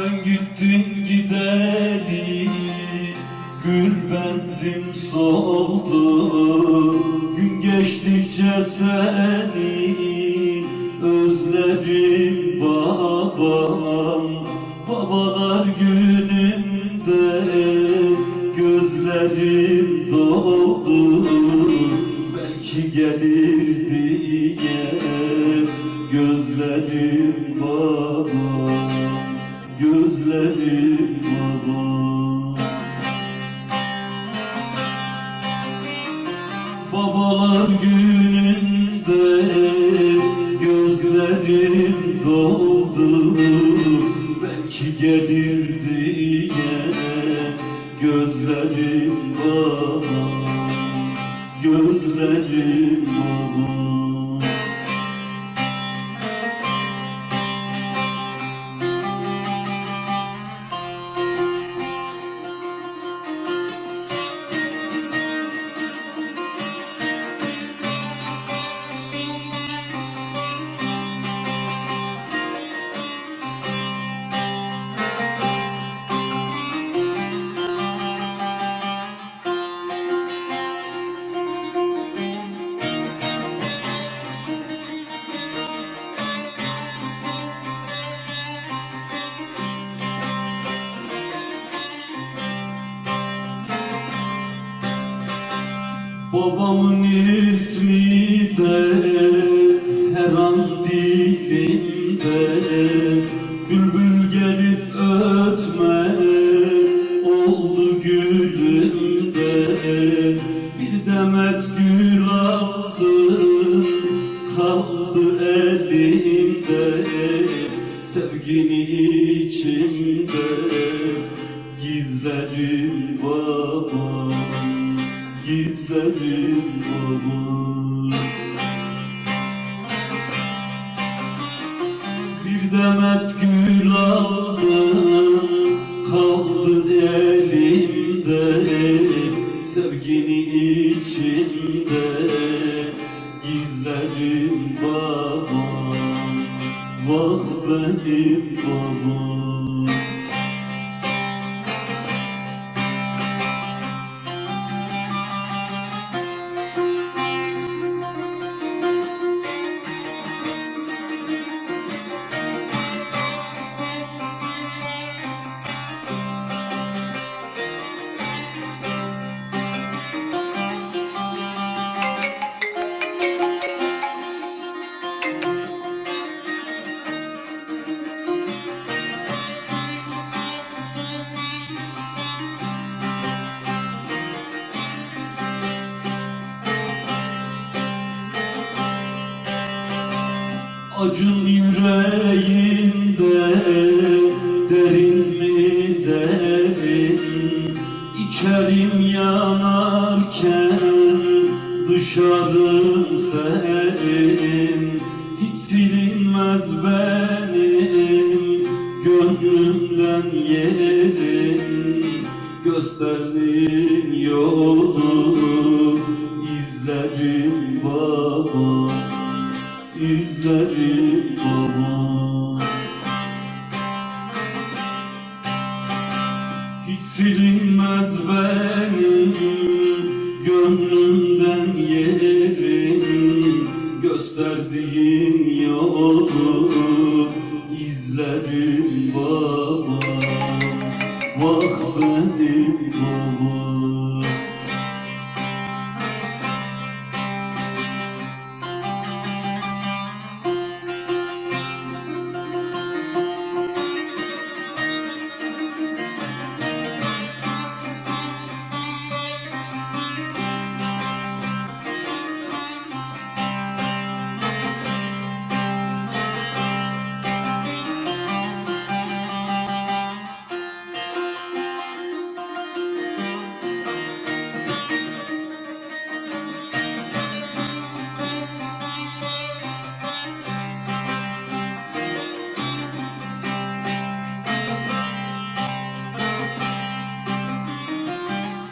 Sen gittin gideli Gül benzin soldu. Gün geçtikçe seni Özlerim babam. Babalar gününde Gözlerim doldu. Belki gelir Gözlerim baba Babalar gününde Gözlerim doldu. Belki gelir Gözlerim baba Gözlerim baba Babamın ismi de her an dilimde Bülbül gelip ötmez oldu gülümde. Bir demet gül aldım kaldı elimde. Sevgini içimde gizlerim babam gizlerim baba Bir demet gül aldım kaldı elimde Sevgini içimde gizlerim baba Vah benim babam Acın yüreğinde derin mi derin? İçerim yanarken dışarım serin Hiç silinmez benim gönlümden yerin Gösterdiğin yolu silinmez benim gönlümden yerin Gösterdiğin yolu izlerim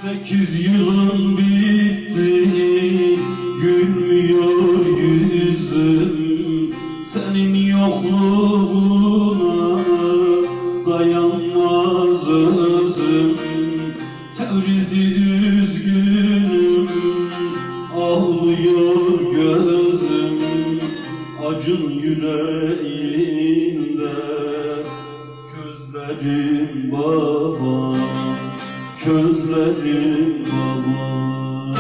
sekiz yılın bitti Gülmüyor yüzüm Senin yokluğuna Dayanmaz özüm. Tevriz'i üzgünüm Ağlıyor gözüm. Acın yüreğimde Gözlerim var Közlerim baba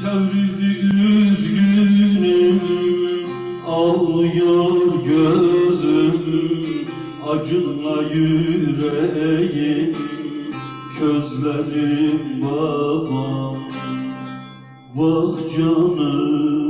Tevrizi üzgünüm Ağlıyor gözüm Acınla yüreğim Közlerim babam. Vah canım